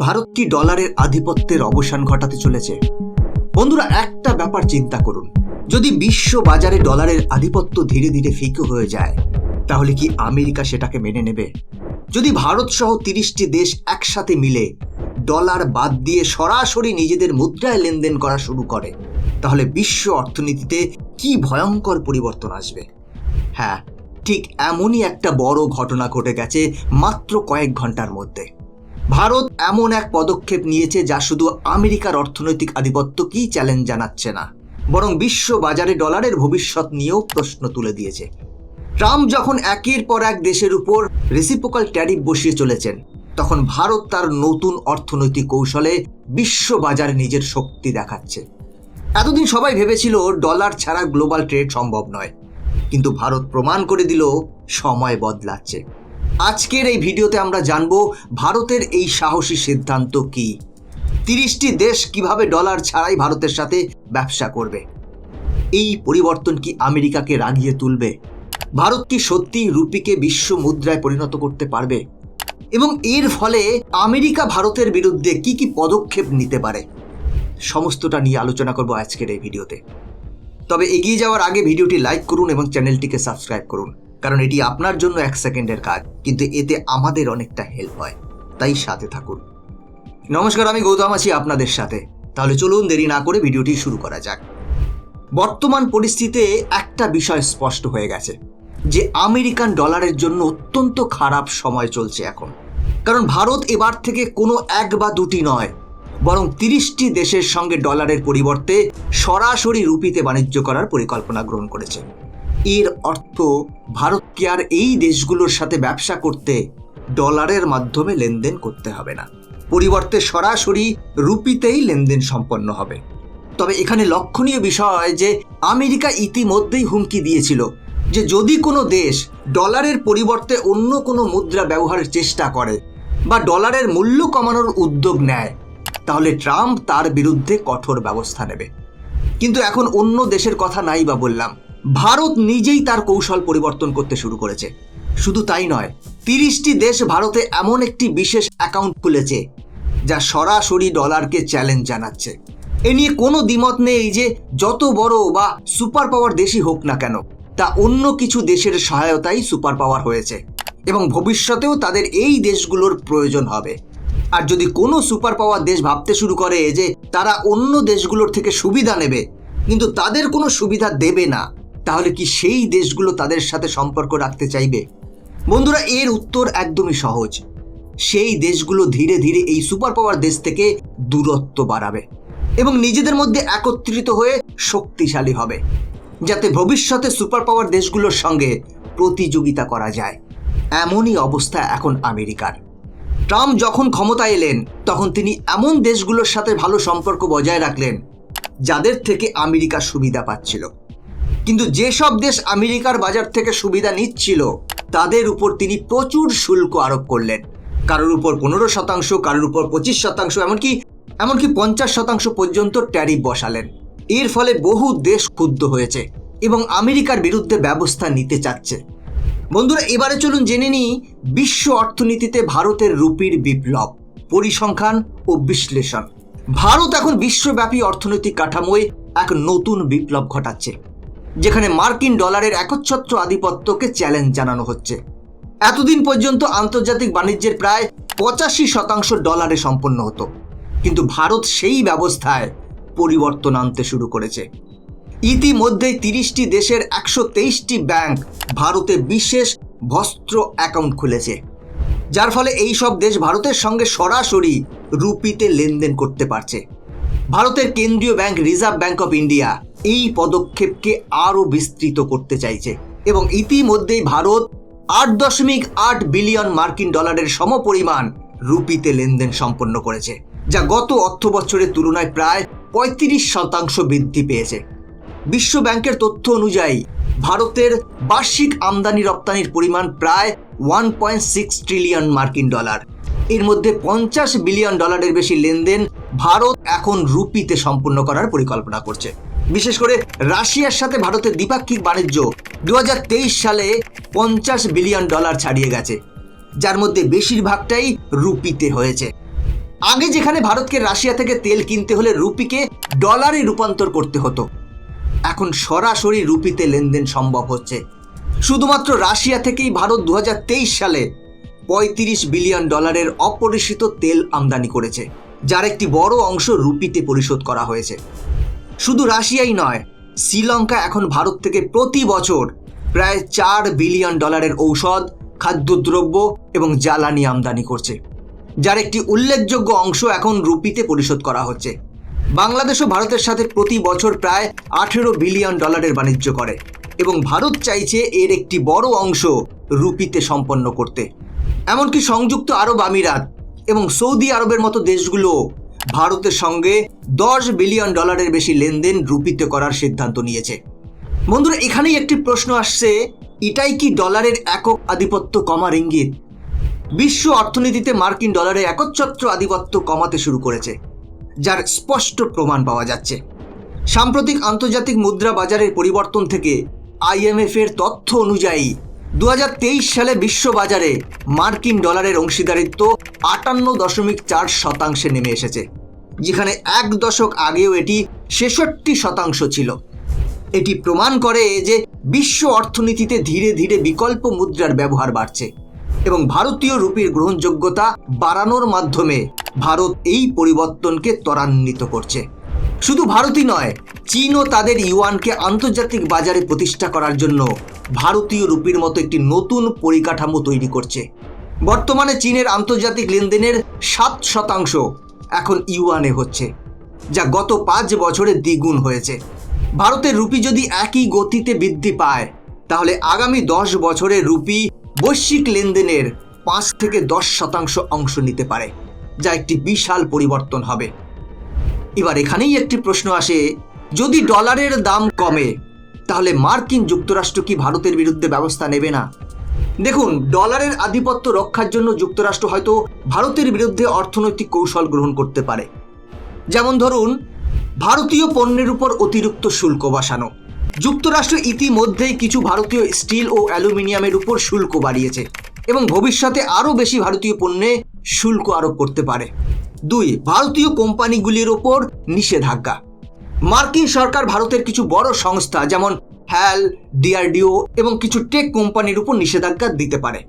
ভারত কি ডলারের আধিপত্যের অবসান ঘটাতে চলেছে? বন্ধুরা, একটা ব্যাপার চিন্তা করুন। যদি বিশ্ব বাজারে ডলারের আধিপত্য ধীরে ধীরে ফিকে হয়ে যায়, তাহলে কি আমেরিকা সেটাকে মেনে নেবে? যদি ভারত সহ তিরিশটি দেশ একসাথে মিলে ডলার বাদ দিয়ে সরাসরি নিজেদের মুদ্রায় লেনদেন করা শুরু করে, তাহলে বিশ্ব অর্থনীতিতে কি ভয়ঙ্কর পরিবর্তন আসবে? হ্যাঁ ঠিক এমনই একটা বড় ঘটনা ঘটে গেছে মাত্র কয়েক ঘণ্টার মধ্যে। ভারত এমন এক পদক্ষেপ নিয়েছে যা শুধু আমেরিকার অর্থনৈতিক আধিপত্যকেই চ্যালেঞ্জ জানাচ্ছে না, বরং বিশ্ব বাজারে ডলারের ভবিষ্যৎ নিয়েও প্রশ্ন তুলে দিয়েছে। ট্রাম্প যখন একের পর এক দেশের উপর রেসিপোকাল ট্যারিফ বসিয়ে চলেছেন, তখন ভারত তার নতুন অর্থনৈতিক কৌশলে বিশ্ব বাজারে নিজের শক্তি দেখাচ্ছে। এতদিন সবাই ভেবেছিল ডলার ছাড়া গ্লোবাল ট্রেড সম্ভব নয়, কিন্তু ভারত প্রমাণ করে দিল সময় বদলাচ্ছে। আজকের এই ভিডিওতে আমরা জানব ভারতের এই সাহসী সিদ্ধান্ত কি? তিরিশটি দেশ কীভাবে ডলার ছাড়াই ভারতের সাথে ব্যবসা করবে? এই পরিবর্তন কি আমেরিকাকে রাগিয়ে তুলবে? ভারত কি সত্যি রুপিকে বিশ্ব মুদ্রায় পরিণত করতে পারবে? এবং এর ফলে আমেরিকা ভারতের বিরুদ্ধে কি কি পদক্ষেপ নিতে পারে? সমস্তটা নিয়ে আলোচনা করব আজকের এই ভিডিওতে। তবে এগিয়ে যাওয়ার আগে ভিডিওটি লাইক করুন এবং চ্যানেলটিকে সাবস্ক্রাইব করুন। কারণ এটি আপনার জন্য এক সেকেন্ডের কাজ, কিন্তু এতে আমাদের অনেকটা হেল্প হয়। তাই সাথে থাকুন। নমস্কার, আমি গৌতম আছি আপনাদের সাথে। তাহলে চলুন দেরি না করে ভিডিওটি শুরু করা যাক। বর্তমান পরিস্থিতিতে একটা বিষয় স্পষ্ট হয়ে গেছে, যে আমেরিকান ডলারের জন্য অত্যন্ত খারাপ সময় চলছে এখন। কারণ ভারত এবার থেকে কোনো এক বা দুটি নয়, বরং তিরিশটি দেশের সঙ্গে ডলারের পরিবর্তে সরাসরি রুপিতে বাণিজ্য করার পরিকল্পনা গ্রহণ করেছে। এর অর্থ ভারতকে আর এই দেশগুলোর সাথে ব্যবসা করতে ডলারের মাধ্যমে লেনদেন করতে হবে না? পরিবর্তে সরাসরি রুপিতেই লেনদেন সম্পন্ন হবে। তবে এখানে লক্ষণীয় বিষয় যে, আমেরিকা ইতিমধ্যেই হুমকি দিয়েছিল যে, যদি কোনো দেশ ডলারের পরিবর্তে অন্য কোনো মুদ্রা ব্যবহারের চেষ্টা করে বা ডলারের মূল্য কমানোর উদ্যোগ নেয়, তাহলে ট্রাম্প তার বিরুদ্ধে কঠোর ব্যবস্থা নেবে। কিন্তু এখন অন্য দেশের কথা নাই বা বললাম। ভারত নিজেই তার কৌশল পরিবর্তন করতে শুরু করেছে। শুধু তাই নয়, তিরিশটি দেশ ভারতে এমন একটি বিশেষ অ্যাকাউন্ট খুলেছে, যা সরাসরি ডলারকে চ্যালেঞ্জ জানাচ্ছে। এ নিয়ে কোনো দ্বিমত নেই যে যত বড় বা সুপার পাওয়ার দেশই হোক না কেন, তা অন্য কিছু দেশের সহায়তাই সুপার পাওয়ার হয়েছে এবং ভবিষ্যতেও তাদের এই দেশগুলোর প্রয়োজন হবে। আর যদি কোনো সুপার পাওয়ার দেশ ভাবতে শুরু করে যে তারা অন্য দেশগুলোর থেকে সুবিধা নেবে, কিন্তু তাদের কোনো সুবিধা দেবে না তাহলে কি সেই দেশগুলো তাদের সাথে সম্পর্ক রাখতে চাইবে? বন্ধুরা, এর উত্তর একদমই সহজ। সেই দেশগুলো ধীরে ধীরে এই সুপার পাওয়ার দেশ থেকে দূরত্ব বাড়াবে এবং নিজেদের মধ্যে একত্রিত হয়ে শক্তিশালী হবে, যাতে ভবিষ্যতে সুপার পাওয়ার দেশগুলোর সঙ্গে প্রতিযোগিতা করা যায়। এমনই অবস্থা এখন আমেরিকার। ট্রাম্প যখন ক্ষমতায় এলেন, তখন তিনি এমন দেশগুলোর সাথে ভালো সম্পর্ক বজায় রাখলেন, যাদের থেকে আমেরিকা সুবিধা পাচ্ছিল। কিন্তু যেসব দেশ আমেরিকার বাজার থেকে সুবিধা নিচ্ছিল, তাদের উপর তিনি প্রচুর শুল্ক আরোপ করলেন। কারোর উপর পনেরো শতাংশ, কারোর উপর পঁচিশ শতাংশ, এমনকি এমনকি পঞ্চাশ শতাংশ পর্যন্ত ট্যারিফ বসালেন। এর ফলে বহু দেশ ক্ষুব্ধ হয়েছে এবং আমেরিকার বিরুদ্ধে ব্যবস্থা নিতে চাচ্ছে। বন্ধুরা, এবারে চলুন জেনে নিই বিশ্ব অর্থনীতিতে ভারতের রুপির বিপ্লব, পরিসংখ্যান ও বিশ্লেষণ। ভারত এখন বিশ্বব্যাপী অর্থনৈতিক কাঠামোয় এক নতুন বিপ্লব ঘটাচ্ছে। যেখানে মার্কিন ডলারের একচ্ছত্র আধিপত্যকে চ্যালেঞ্জ জানানো হচ্ছে। এতদিন পর্যন্ত আন্তর্জাতিক বাণিজ্যের প্রায় পঁচাশি শতাংশ ডলারে সম্পন্ন হতো। কিন্তু ভারত সেই ব্যবস্থায় পরিবর্তন আনতে শুরু করেছে। ইতিমধ্যেই তিরিশটি দেশের একশো তেইশটি ব্যাংক ভারতে বিশেষ বস্ত্র অ্যাকাউন্ট খুলেছে। যার ফলে এই সব দেশ ভারতের সঙ্গে সরাসরি রুপিতে লেনদেন করতে পারছে। ভারতের কেন্দ্রীয় bank Reserve Bank of India এই পদক্ষেপকে আরও বিস্তৃত করতে চাইছে এবং ইতিমধ্যেই ভারত আট দশমিক আট বিলিয়ন মার্কিন ডলারের সমপরিমাণ রুপিতে লেনদেন সম্পন্ন করেছে, যা গত অর্থ বছরের তুলনায় প্রায় পঁয়ত্রিশ শতাংশ বৃদ্ধি পেয়েছে। বিশ্ব ব্যাংকের তথ্য অনুযায়ী, ভারতের বার্ষিক আমদানি রপ্তানির পরিমাণ প্রায় ওয়ান পয়েন্ট সিক্স ট্রিলিয়ন মার্কিন ডলার। এর মধ্যে পঞ্চাশ বিলিয়ন ডলারের বেশি লেনদেন ভারত এখন রুপিতে সম্পন্ন করার পরিকল্পনা করছে। বিশেষ করে রাশিয়ার সাথে ভারতের দ্বিপাক্ষিক বাণিজ্য দু হাজার তেইশ সালে পঞ্চাশ বিলিয়ন ডলার ছাড়িয়ে গেছে, যার মধ্যে বেশিরভাগটাই রুপিতে হয়েছে। আগে যেখানে ভারতকে রাশিয়া থেকে তেল কিনতে হলে রুপিকে ডলারে রূপান্তর করতে হতো, এখন সরাসরি রুপিতে লেনদেন সম্ভব হচ্ছে। শুধুমাত্র রাশিয়া থেকেই ভারত দু হাজার তেইশ সালে পঁয়ত্রিশ বিলিয়ন ডলারের অপরিশিত তেল আমদানি করেছে, যার একটি বড় অংশ রুপিতে পরিশোধ করা হয়েছে। শুধু রাশিয়াই নয়, শ্রীলঙ্কা এখন ভারত থেকে প্রতি বছর প্রায় চার বিলিয়ন ডলারের ঔষধ, খাদ্যদ্রব্য এবং জ্বালানি আমদানি করছে, যার একটি উল্লেখযোগ্য অংশ এখন রুপিতে পরিশোধ করা হচ্ছে। বাংলাদেশও ভারতের সাথে প্রতি বছর প্রায় আঠেরো বিলিয়ন ডলারের বাণিজ্য করে এবং ভারত চাইছে এর একটি বড় অংশ রুপিতে সম্পন্ন করতে। এমনকি সংযুক্ত আরব আমিরাত এবং সৌদি আরবের মতো দেশগুলো ভারতের সঙ্গে দশ বিলিয়ন ডলারের বেশি লেনদেন রুপিতে করার সিদ্ধান্ত নিয়েছে। বন্ধুরা, এখানেই একটি প্রশ্ন আসছে, এটাই কি ডলারের একক আধিপত্য কমার ইঙ্গিত? বিশ্ব অর্থনীতিতে মার্কিন ডলারের একচ্ছত্র আধিপত্য কমাতে শুরু করেছে, যার স্পষ্ট প্রমাণ পাওয়া যাচ্ছে। সাম্প্রতিক আন্তর্জাতিক মুদ্রা বাজারের পরিবর্তন থেকে আইএমএফ এর তথ্য অনুযায়ী দু হাজার তেইশ সালে বিশ্ব বাজারে মার্কিন ডলারের অংশীদারিত্ব আটান্ন দশমিক চার শতাংশে নেমে এসেছে, যেখানে এক দশক আগেও এটি ছেষট্টি শতাংশ ছিল। এটি প্রমাণ করে যে বিশ্ব অর্থনীতিতে ধীরে ধীরে বিকল্প মুদ্রার ব্যবহার বাড়ছে এবং ভারতীয় রুপির গ্রহণযোগ্যতা বাড়ানোর মাধ্যমে ভারত এই পরিবর্তনকে ত্বরান্বিত করছে। শুধু ভারতই নয়, চীনও তাদের ইউয়ানকে আন্তর্জাতিক বাজারে প্রতিষ্ঠা করার জন্য ভারতীয় রুপির মতো একটি নতুন পরিকাঠামো তৈরি করছে। বর্তমানে চীনের আন্তর্জাতিক লেনদেনের সাত শতাংশ এখন ইউয়ানে হচ্ছে, যা গত পাঁচ বছরে দ্বিগুণ হয়েছে। ভারতের রুপি যদি একই গতিতে বৃদ্ধি পায়, তাহলে আগামী দশ বছরে রুপি বৈশ্বিক লেনদেনের পাঁচ থেকে দশ শতাংশ অংশ নিতে পারে, যা একটি বিশাল পরিবর্তন হবে। এবার এখানেই একটি প্রশ্ন আসে, যদি ডলারের দাম কমে তাহলে মার্কিন যুক্তরাষ্ট্র কি ভারতের বিরুদ্ধে ব্যবস্থা নেবে না? দেখুন, ডলারের আধিপত্য রক্ষার জন্য যুক্তরাষ্ট্র হয়তো ভারতের বিরুদ্ধে অর্থনৈতিক কৌশল গ্রহণ করতে পারে। যেমন ধরুন, ভারতীয় পণ্যের উপর অতিরিক্ত শুল্ক বসানো। যুক্তরাষ্ট্র ইতিমধ্যেই কিছু ভারতীয় স্টিল ও অ্যালুমিনিয়ামের উপর শুল্ক বাড়িয়েছে এবং ভবিষ্যতে আরও বেশি ভারতীয় পণ্যে শুল্ক আরোপ করতে পারে। দুই, ভারতীয় কোম্পানিগুলির ওপর নিষেধাজ্ঞা। মার্কিন সরকার ভারতের কিছু বড় সংস্থা যেমন হ্যাল, ডিআরডিও এবং কিছু টেক কোম্পানির উপর নিষেধাজ্ঞা দিতে পারে।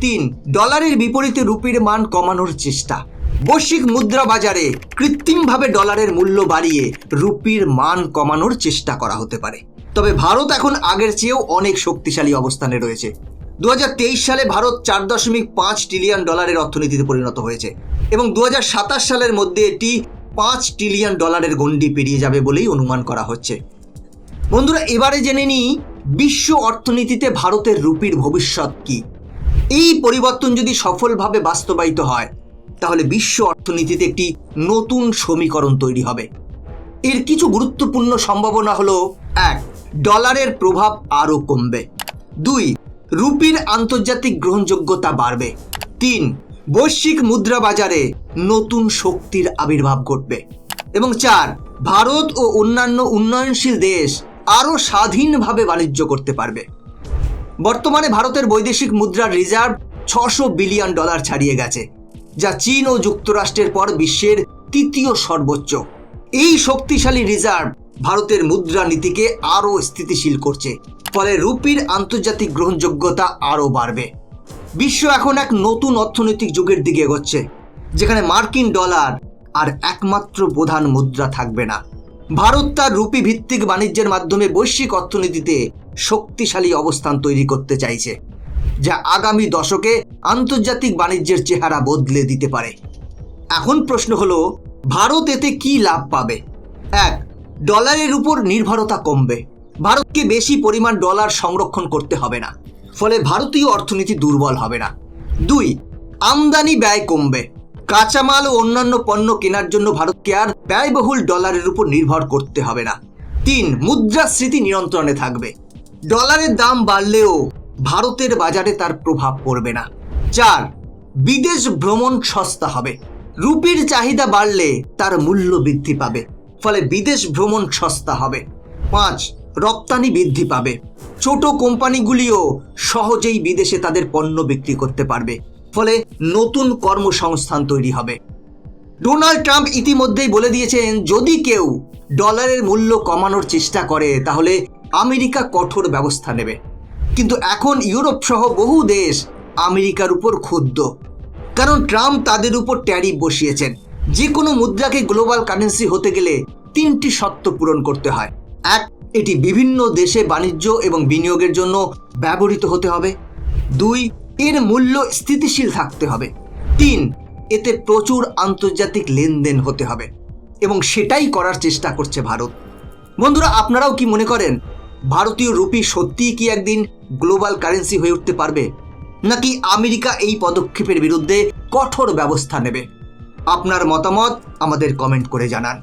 তিন, ডলারের বিপরীতে রুপির মান কমানোর চেষ্টা। বৈশ্বিক মুদ্রা বাজারে কৃত্রিমভাবে ডলারের মূল্য বাড়িয়ে রুপির মান কমানোর চেষ্টা করা হতে পারে। তবে ভারত এখন আগের চেয়েও অনেক শক্তিশালী অবস্থানে রয়েছে। দু হাজার তেইশ সালে ভারত চার দশমিক পাঁচ ট্রিলিয়ন ডলারের অর্থনীতিতে পরিণত হয়েছে এবং দু হাজার সাতাশ সালের মধ্যে এটি পাঁচ ট্রিলিয়ন ডলারের গণ্ডি পেরিয়ে যাবে বলেই অনুমান করা হচ্ছে। বন্ধুরা, এবারে জেনে নিই, বিশ্ব অর্থনীতিতে ভারতের রুপির ভবিষ্যৎ কি? এই পরিবর্তন যদি সফলভাবে বাস্তবায়িত হয়, তাহলে বিশ্ব অর্থনীতিতে একটি নতুন সমীকরণ তৈরি হবে। এর কিছু গুরুত্বপূর্ণ সম্ভাবনা হলো, এক ডলারের প্রভাব আরও কমবে। দুই, রুপির আন্তর্জাতিক গ্রহণযোগ্যতা বাড়বে। তিন বৈশ্বিক মুদ্রা বাজারে নতুন শক্তির আবির্ভাব ঘটবে। এবং চার, ভারত ও অন্যান্য উন্নয়নশীল দেশ আরও স্বাধীনভাবে বাণিজ্য করতে পারবে। বর্তমানে ভারতের বৈদেশিক মুদ্রার রিজার্ভ ছশো বিলিয়ন ডলার ছাড়িয়ে গেছে, যা চীন ও যুক্তরাষ্ট্রের পর বিশ্বের তৃতীয় সর্বোচ্চ। এই শক্তিশালী রিজার্ভ ভারতের মুদ্রা নীতিকে আরও স্থিতিশীল করছে, ফলে রুপির আন্তর্জাতিক গ্রহণযোগ্যতা আরও বাড়বে। বিশ্ব এখন এক নতুন অর্থনৈতিক যুগের দিকে এগোচ্ছে, যেখানে মার্কিন ডলার আর একমাত্র প্রধান মুদ্রা থাকবে না। ভারত তার রুপি ভিত্তিক বাণিজ্যের মাধ্যমে বৈশ্বিক অর্থনীতিতে শক্তিশালী অবস্থান তৈরি করতে চাইছে, যা আগামী দশকে আন্তর্জাতিক বাণিজ্যের চেহারা বদলে দিতে পারে। এখন প্রশ্ন হলো, ভারত এতে কি লাভ পাবে? এক, ডলারের উপর নির্ভরতা কমবে। ভারতকে বেশি পরিমাণ ডলার সংরক্ষণ করতে হবে না। ফলে ভারতীয় অর্থনীতি দুর্বল হবে না। দুই, আমদানি ব্যয় কমবে। কাঁচামাল ও অন্যান্য পণ্য কেনার জন্য ভারতকে আর ব্যয়বহুল ডলারের উপর নির্ভর করতে হবে না। তিন, মুদ্রাস্ফীতি নিয়ন্ত্রণে থাকবে। ডলারের দাম বাড়লেও ভারতের বাজারে তার প্রভাব পড়বে না। চার, বিদেশ ভ্রমণ সস্তা হবে। রুপির চাহিদা বাড়লে তার মূল্য বৃদ্ধি পাবে, ফলে বিদেশ ভ্রমণ সস্তা হবে। পাঁচ রপ্তানি বৃদ্ধি পাবে। ছোট কোম্পানিগুলিও সহজেই বিদেশে তাদের পণ্য বিক্রি করতে পারবে। ফলে নতুন কর্মসংস্থান তৈরি হবে। ডোনাল্ড ট্রাম্প ইতিমধ্যেই বলে দিয়েছেন, যদি কেউ ডলারের মূল্য কমানোর চেষ্টা করে, তাহলে আমেরিকা কঠোর ব্যবস্থা নেবে। কিন্তু এখন ইউরোপ সহ বহু দেশ আমেরিকার উপর ক্ষুব্ধ। কারণ ট্রাম্প তাদের উপর ট্যারিফ বসিয়েছেন। যে কোনো মুদ্রাকে গ্লোবাল কারেন্সি হতে গেলে তিনটি শর্ত পূরণ করতে হয়। এক এটি বিভিন্ন দেশে বাণিজ্য এবং বিনিয়োগের জন্য ব্যবহৃত হতে হবে। দুই, এর মূল্য স্থিতিশীল থাকতে হবে। তিন, এতে প্রচুর আন্তর্জাতিক লেনদেন হতে হবে এবং সেটাই করার চেষ্টা করছে ভারত। বন্ধুরা, আপনারাও কি মনে করেন, ভারতীয় রুপি সত্যিই কি একদিন গ্লোবাল কারেন্সি হয়ে উঠতে পারবে? নাকি আমেরিকা এই পদক্ষেপের বিরুদ্ধে কঠোর ব্যবস্থা নেবে? আপনার মতামত আমাদের কমেন্ট করে জানান।